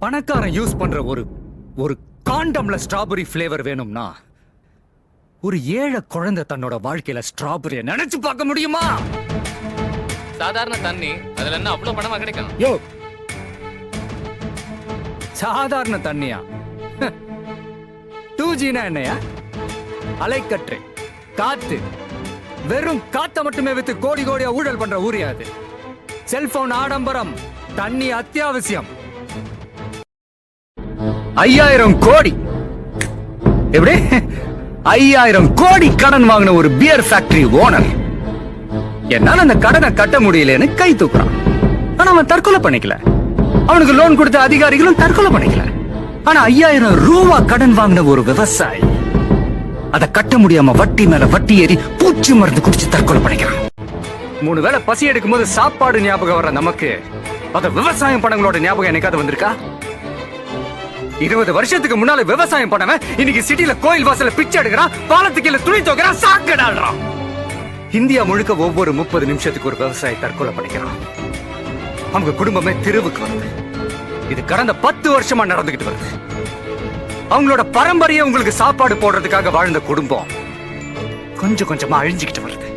பணக்காரன் யூஸ் பண்ற ஒரு ஒரு காண்டம்ல ஸ்ட்ராபெரி ஃப்ளேவர் வேணும்னா ஒரு ஏழை குழந்தை தன்னோட வாழ்க்கையில ஸ்ட்ராபெரியை நினைச்சு பார்க்க முடியுமா? சாதாரண தண்ணி அதுல என்ன அவ்வளவு பணமா கிடைக்கும். யோ! சாதாரண தண்ணியா? டூ ஜினா என்னையா? அலைக்கற்றை காத்து வெறும் காத்த மட்டுமே வித்து கோடி கோடியா ஊழல் பண்ற ஊரியா அது? செல்போன் ஆடம்பரம் தண்ணி அத்தியாவசியம். ஐயாயிரம் கோடி. எப்படி? ஐயாயிரம் கோடி கடன் வாங்கின ஒரு பியர் ஃபேக்டரி ஓனர் என்னால அந்த கடனை கட்ட முடியலன்னு கை தூக்குறான். ஆனா அவன் தற்கொலை பண்ணிக்கல. அவனுக்கு லோன் கொடுத்த அதிகாரிகளும் தற்கொலை பண்ணிக்கல. ஆனா ஐயாயிரம் ரூபா கடன் வாங்கின ஒரு விவசாயி அதை கட்ட முடியாம வட்டி மேல வட்டி ஏறி பூச்சி மருந்து குடிச்சு தற்கொலை பண்ணிக்கிறான். மூணு வேளை பசி எடுக்கும் போது சாப்பாடு ஞாபகம் வர்ற நமக்கு அத விவசாயம் பணங்களோட ஞாபகம் என்னைக்காவது வந்திருக்கா? இருபது வருஷத்துக்கு முன்னால விவசாயம் பண்ணவன் இன்னைக்கு சிட்டில கோயில் வாசல பிச்சை எடுக்கிறான் பாலத்துக்கு கீழே துணி துவைக்கிறான் சாக்கடாடுறான் இந்தியா முழுக்க ஒவ்வொரு முப்பது நிமிஷத்துக்கு ஒரு விவசாயி தற்கொலை பண்ணிக்கிறான். அவங்க குடும்பமே தெருவுக்கு வருது. இது கடந்த பத்து வருஷமா நடந்துகிட்டு வருது. அவங்களோட பரம்பரையை உங்களுக்கு சாப்பாடு போடுறதுக்காக வாழ்ந்த குடும்பம். கொஞ்சம் கொஞ்சமா அழிஞ்சுக்கிட்டு வருது.